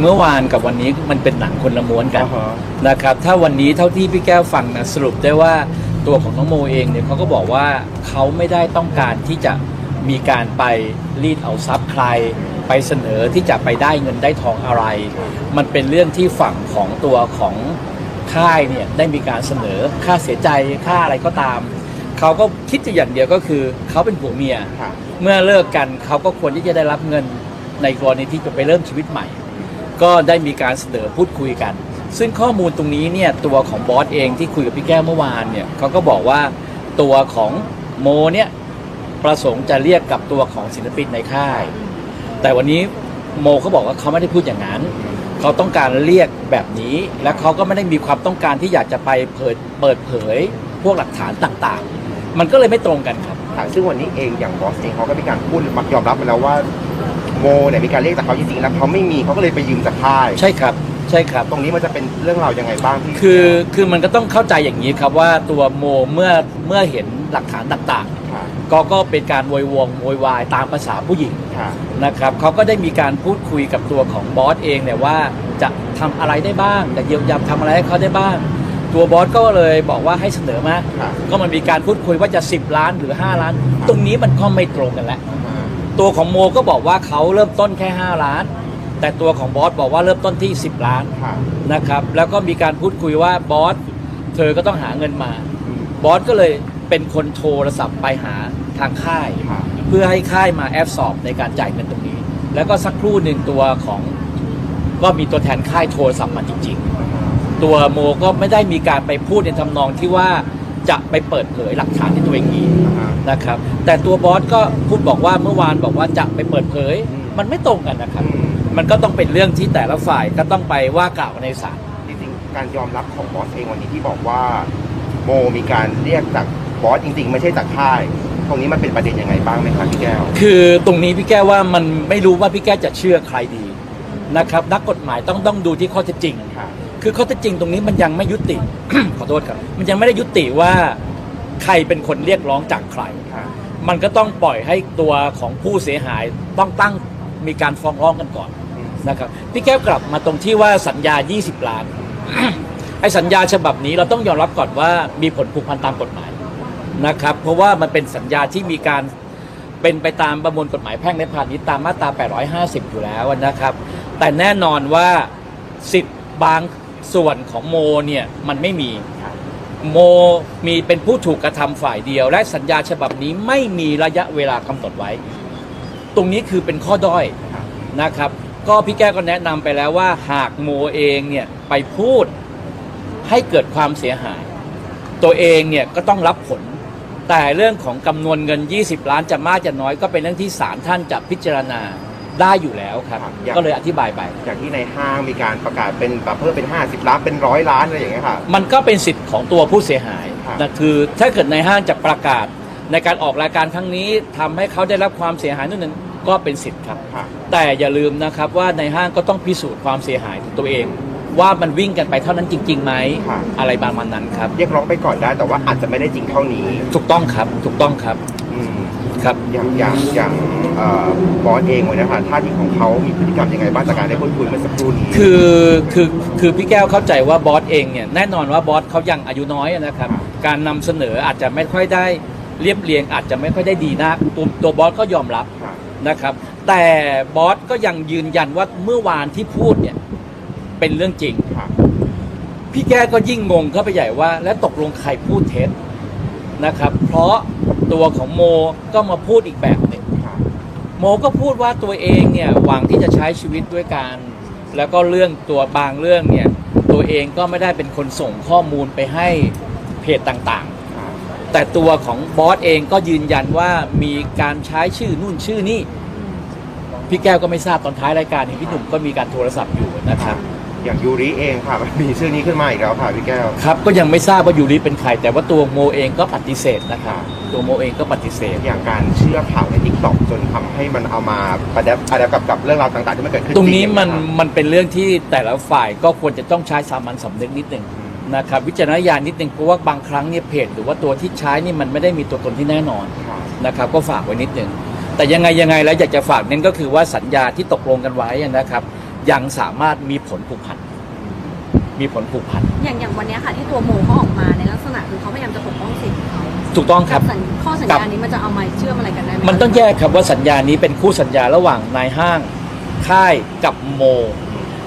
ๆ เมื่อวานกับวันนี้มันเป็นหนังคนละม้วนกันอ่าฮะ นะครับ ถ้าวันนี้เท่าที่พี่แก้วฟังนะสรุปได้ว่าตัวของน้องโมเองเนี่ยเขาก็บอกว่าเขาไม่ได้ต้องการที่จะมีการไปรีดเอาทรัพย์ใคร ไปเสนอที่จะไปได้เงินได้ทองอะไร มันเป็นเรื่องที่ฝั่งของตัวของค่ายเนี่ยได้มีการเสนอค่าเสียใจค่าอะไรก็ตาม เขาก็คิดจะอย่างเดียวก็คือเขาเป็นผัวเมีย ค่ะ เมื่อเลิกกันเขาก็ควรที่จะได้รับเงินในกรณีที่จะไปเริ่มชีวิตใหม่ ก็ได้มีการเสนอพูดคุยกัน ซึ่งข้อมูลตรงนี้เนี่ยตัวของบอสเองที่คุยกับพี่แก้วเมื่อวานเนี่ยเขาก็บอกว่าตัวของโมเนี่ยประสงค์จะเรียกกับตัวของศิลปินในค่าย แต่วันนี้โมเขาบอกว่าเขาไม่ได้พูดอย่างนั้น เขาต้องการเรียกแบบนี้ และเขาก็ไม่ได้มีความต้องการที่อยากจะไปเปิดเปิดเผย พวกหลักฐานต่างๆ มันก็เลยไม่ตรงกันครับ ซึ่งวันนี้เองอย่างบอสเองเขาก็มีการพูดมักยอมรับมาแล้วว่า โมเนี่ยมีการเรียกจากเขาจริงๆแล้วเขาไม่มีเขาก็เลยไปยืมจากค่ายใช่ครับใช่ครับ ตรงนี้มันจะเป็นเรื่องราวยังไงบ้างที่คือคือมันก็ต้องเข้าใจอย่างนี้ครับว่าตัวโมเมื่อเมื่อเห็นหลักฐานต่างค่ะๆ ก็ก็เป็นการโวยวงโวยวายตามภาษาผู้หญิงค่ะ นะครับเขาก็ได้มีการพูดคุยกับตัวของบอสเองเนี่ยว่าจะทำอะไรได้บ้างจะเยียวยาทำอะไรให้เขาได้บ้าง ตัวบอสก็เลยบอกว่าให้เสนอมาค่ะก็มันมีการพูดคุยว่าจะ 10 ล้านหรือ 5 ล้าน ตรงนี้มันก็ไม่ตรงกันแล้ว ตัวของโมก็บอกว่าเขาเริ่มต้นแค่ 5 ล้าน แต่ตัวของบอสบอกว่าเริ่มต้นที่ 10 ล้านค่ะ นะครับแล้วก็มีการพูดคุยว่าบอสเธอก็ต้องหาเงินมา บอสก็เลยเป็นคนโทรศัพท์ไปหาทางค่าย ค่ะ เพื่อให้ค่ายมาแอบสอบในการจ่ายเงินตรงนี้ แล้วก็สักครู่หนึ่งตัวของก็มีตัวแทนค่ายโทรศัพท์มาจริง ๆ ตัวโมก็ไม่ได้มีการไปพูดในทำนองที่ว่า จะไปเปิดเผยหลักฐานที่ตัวเองมีนะครับ แต่ตัวบอสก็พูดบอกว่าเมื่อวานบอกว่าจะไปเปิดเผย มันไม่ตรงกันนะครับ มันก็ต้องเป็นเรื่องที่แต่ละฝ่ายก็ต้องไปว่ากล่าวในศาลจริงๆการยอมรับของบอสเองวันนี้ที่บอกว่าโมมีการเรียกจากบอสจริง ๆ ไม่ใช่จากค่ายตรงนี้มันเป็นประเด็นยังไงบ้างไหมครับพี่แก้ว คือตรงนี้พี่แก้วว่ามันไม่รู้ว่าพี่แก้วจะเชื่อใครดีนะครับ นักกฎหมายต้องต้องดูที่ข้อเท็จจริง คือข้อเท็จจริงตรงนี้มันยังไม่ยุติ ขอโทษครับ มันยังไม่ได้ยุติว่าใครเป็นคนเรียกร้องจากใคร มันก็ต้องปล่อยให้ตัวของผู้เสียหายต้องตั้งมีการฟ้องร้องกันก่อนนะครับพี่แก้วกลับมาตรงที่ว่าสัญญา 20 ล้าน ไอ้สัญญาฉบับนี้เราต้องยอมรับก่อนว่ามีผลผูกพันตามกฎหมายนะครับ เพราะว่ามันเป็นสัญญาที่มีการเป็นไปตามประมวลกฎหมายแพ่งและพาณิชย์ตามมาตรา 850 อยู่แล้วนะครับ แต่แน่นอนว่าสิทธิ์บาง ส่วนของโมเนี่ยมันไม่มี โมมีเป็นผู้ถูกกระทำฝ่ายเดียว และสัญญาฉบับนี้ไม่มีระยะเวลากำหนดไว้ ตรงนี้คือเป็นข้อด้อยนะครับ ก็พี่แก้วก็แนะนำไปแล้วว่า หากโมเองเนี่ยไปพูดให้เกิดความเสียหาย ตัวเองเนี่ยก็ต้องรับผล แต่เรื่องของจำนวนเงิน 20 ล้านจะมากจะน้อยก็เป็นเรื่องที่ศาลท่านจะพิจารณา ได้อยู่แล้วครับ ครับอย่างก็เลยอธิบายไป อย่างที่ในห้างมีการประกาศเป็นแบบเพิ่มเป็น 50 ล้านเป็นร้อยล้านอะไรอย่างเงี้ยค่ะ มันก็เป็นสิทธิ์ของตัวผู้เสียหายครับ นะคือถ้าเกิดในห้างจะประกาศในการออกรายการครั้งนี้ทำให้เขาได้รับความเสียหายนั่นนึงก็เป็นสิทธิ์ครับ ค่ะ แต่อย่าลืมนะครับว่าในห้างก็ต้องพิสูจน์ความเสียหายของตัวเอง ว่ามันวิ่งกันไปเท่านั้นจริงๆไหมครับ อะไรประมาณนั้นครับ เรียกร้องไปก่อนได้แต่ว่าอาจจะไม่ได้จริงเท่านี้ ถูกต้องครับ ถูกต้องครับ อืม ครับ อย่างอย่างอย่างเอ่อบอสเองวันนี้ค่ะท่าทีของเขามีพฤติกรรมยังไงบ้างจากการได้พูดคุยเมื่อสักครู่นี้ คือคือคือพี่แก้วเข้าใจว่าบอสเองเนี่ยแน่นอนว่าบอสเขายังอายุน้อยนะครับ การนำเสนออาจจะไม่ค่อยได้เรียบเรียง อาจจะไม่ค่อยได้ดีนักตัวตัวบอสก็ยอมรับค่ะนะครับ แต่บอสก็ยังยืนยันว่าเมื่อวานที่พูดเนี่ยเป็นเรื่องจริง ค่ะพี่แก้วก็ยิ่งงงเข้าไปใหญ่ว่า แล้วตกลงใครพูดเท็จ นะครับ เพราะตัวของโมก็มาพูดอีกแบบหนึ่งค่ะโมก็พูดว่าตัวเองเนี่ยหวังที่จะใช้ชีวิตด้วยกันแล้วก็เรื่องตัวบางเรื่องเนี่ยตัวเองก็ไม่ได้เป็นคนส่งข้อมูลไปให้เพจต่างค่ะๆแต่ตัวของบอสเองก็ยืนยันว่ามีการใช้ชื่อนู่นชื่อนี่พี่แก้วก็ไม่ทราบตอนท้ายรายการเห็นพี่หนุ่มก็มีการโทรศัพท์อยู่นะครับ อย่างยูริเองค่ะมันมีชื่อนี้ขึ้นมาอีกแล้วค่ะพี่แก้ว ครับก็ยังไม่ทราบว่ายูริเป็นใคร แต่ว่าตัวโมเองก็ปฏิเสธนะครับตัวโมเองก็ปฏิเสธ อย่างการเชื่อข่าวในทิกตอกจนทำให้มันเอามาประดับประดับกับกับเรื่องราวต่างๆที่มันเกิดขึ้นตรงนี้มันจริงๆมันเป็นเรื่องที่แต่ละฝ่ายก็ควรจะต้องใช้สามัญสำนึกนิดหนึ่งนะครับวิจารณญาณนิดหนึ่งเพราะว่าบางครั้งเนี่ยเพจหรือว่าตัวที่ใช้นี่มันไม่ได้มีตัวตนที่แน่นอนค่ะนะครับก็ฝากไว้นิดหนึ่งแต่ยังไงยังไงแล้วอยากจะฝากเน้นก็คือว่าสัญญาที่ตกลงกันไว้นะครับ ยังสามารถมีผลผูกพันมีผลผูกพัน อย่างอย่างวันเนี้ยค่ะที่ตัวโมเขาออกมาในลักษณะคือเขาพยายามจะปกป้องสิทธิ์ของเขาถูกต้องคกัรับบสัญข้อสัญญานี้มันจะเอามาเชื่อมอะไรกันได้ไหมมันต้องแยกครับว่าสัญญานี้เป็นคู่สัญญาระหว่างนายห้าง ค่ายกับโม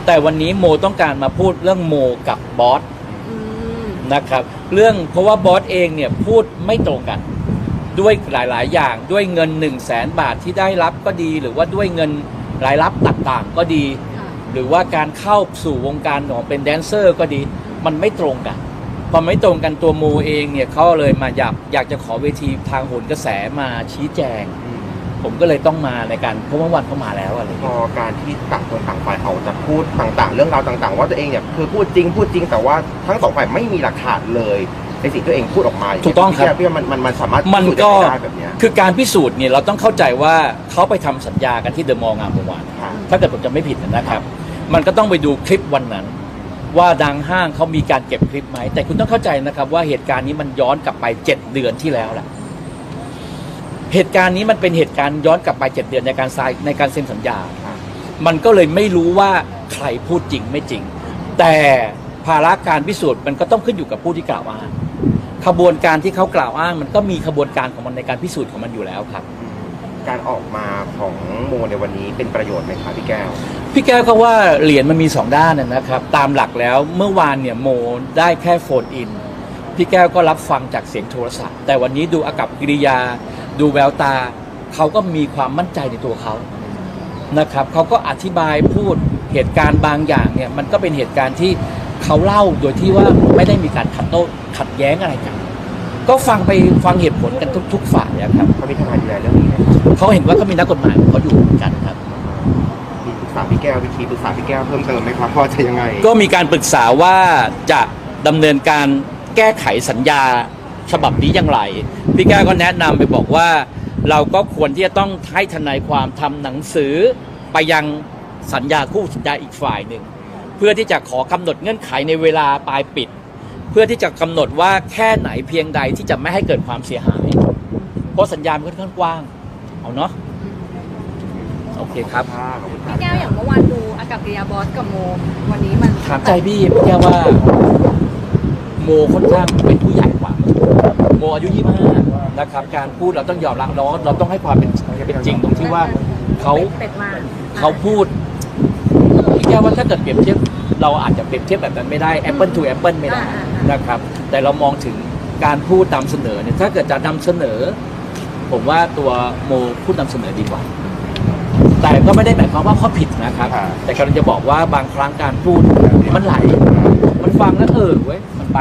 แต่วันนี้โมต้องการมาพูดเรื่องโมกับบอสอืมนะครับ เรื่องเพราะว่าบอสเองเนี่ยพูดไม่ตรงกัน ด้วยหลาย ๆ อย่างด้วยเงิน1นึ่งแสนบาทที่ได้รับก็ดี หรือว่าด้วยเงินรายรับต่างๆ ก็ดีค่ะ หรือว่าการเข้าสู่วงการของเป็นแดนเซอร์ก็ดี มันไม่ตรงกัน พอไม่ตรงกันตัวโมเองเนี่ยเขาเลยมาอยากอยากจะขอเวทีทางโหนกระแสมาชี้แจง ผมก็เลยต้องมาในการเพราะว่าวันเขามาแล้วอะไรพเงี้อยการที่ต่างคนต่างฝ่ายเอาจะพูดต่างๆ เรื่องราวต่างๆ ว่าตัวเองเนี่ยคือพูดจริงพูดจริงแต่ว่าทั้งสองฝ่ายไม่มีหลักฐานเลยในสิ่งที่ตัวเองพูดออกมาย่าเยถูกต้องครับพี่แพี่ว่ามันมันมันสามารถมันพิสูจน์ก็ได้แบบเนี้ยคือการพิสูจน์เนี่ยเราต้องเข้าใจว่าเขาไปทำสัญญากันที่เดอะมอลล์งามวงวาน ค่ะ ถ้าเกิดผมจะไม่ผิดนะครับ มันก็ต้องไปดูคลิปวันนั้น ว่าดังห้างเขามีการเก็บคลิปไหม แต่คุณต้องเข้าใจนะครับ ว่าเหตุการณ์นี้มันย้อนกลับไปเจ็ดเดือนที่แล้วแหละเหตุการณ์นี้มันเป็นเหตุการณ์ย้อนกลับไปเจ็ดเดือนในการทรายในการเซ็นสัญญา มันก็เลยไม่รู้ว่าใครพูดจริงไม่จริง แต่ภาระการพิสูจน์มันก็ต้องขึ้นอยู่กับผู้ที่กล่าวอ้างขบวนการที่เขากล่าวอ้าง มันก็มีขบวนการของมันในการพิสูจน์ของมันอยู่แล้วครับ การออกมาของโมในวันนี้เป็นประโยชน์ไหมคะพี่แก้ว พี่แก้วเขาว่าเหรียญมันมีสองด้านนะนะครับ ตามหลักแล้วเมื่อวานเนี่ยโมได้แค่โฟนอิน พี่แก้วก็รับฟังจากเสียงโทรศัพท์ แต่วันนี้ดูอากับกิริยา ดูแววตา เขาก็มีความมั่นใจในตัวเขานะครับเขาก็อธิบายพูดเหตุการณ์บางอย่างเนี่ยมันก็เป็นเหตุการณ์ที่เขาเล่าโดยที่ว่าไม่ได้มีการขัดโต้ขัดแย้งอะไรกัน ก็ฟังไปฟังเหตุผลกันทุกๆฝ่ายอะครับเขามีทนายดูแลเรื่องนี้ไหมเขาเห็นว่าเขามีนักกฎหมายของเขาอยู่เหมือนกันครับ มีปรึกษาพี่แก้ววิธีปรึกษาพี่แก้วเพิ่มเติมไหมครับพ่อจะยังไง ก็มีการปรึกษาว่าจะดำเนินการแก้ไขสัญญาฉบับนี้อย่างไร พี่แก้วก็แนะนำไปบอกว่า เราก็ควรที่จะต้องให้ทนายความทำหนังสือไปยังสัญญาคู่สัญญาอีกฝ่ายหนึ่ง เพื่อที่จะขอกำหนดเงื่อนไขในเวลาปลายปิด เพื่อที่จะกำหนดว่าแค่ไหนเพียงใดที่จะไม่ให้เกิดความเสียหาย เพราะสัญญามันค่อนข้างกว้าง เอาเนาะโอเคครับขอบคุณครัพี่บแก้วอย่างเมื่อวานดูอากับกิริยาบอสกับโม วันนี้มันถามใจพี่พี่แก้วว่า โมค่อนข้างเป็นผู้ใหญ่กว่า โมอายุยี่ห้านะครับ การพูดเราต้องยอมรับเราเราต้องให้ความเป็นเป็นจริงตรงที่ว่าเขาเป็ดมาเขาพูดพี่แก้วว่าถ้าเกิดเปรียบเทียบเราอาจจะเปรียบเทียบแบบนั้นไม่ได้ Apple to Apple ไม่ได้ นะครับ แต่เรามองถึงการพูดนำเสนอเนี่ยถ้าเกิดจะนำเสนอ ผมว่าตัวโมพูดนำเสนอดีกว่า แต่ก็ไม่ได้หมายความว่าเขาผิดนะครับครับแต่กำลังจะบอกว่าบางครั้งการพูดมันไหล มันฟังแล้วเออเว้ยมัน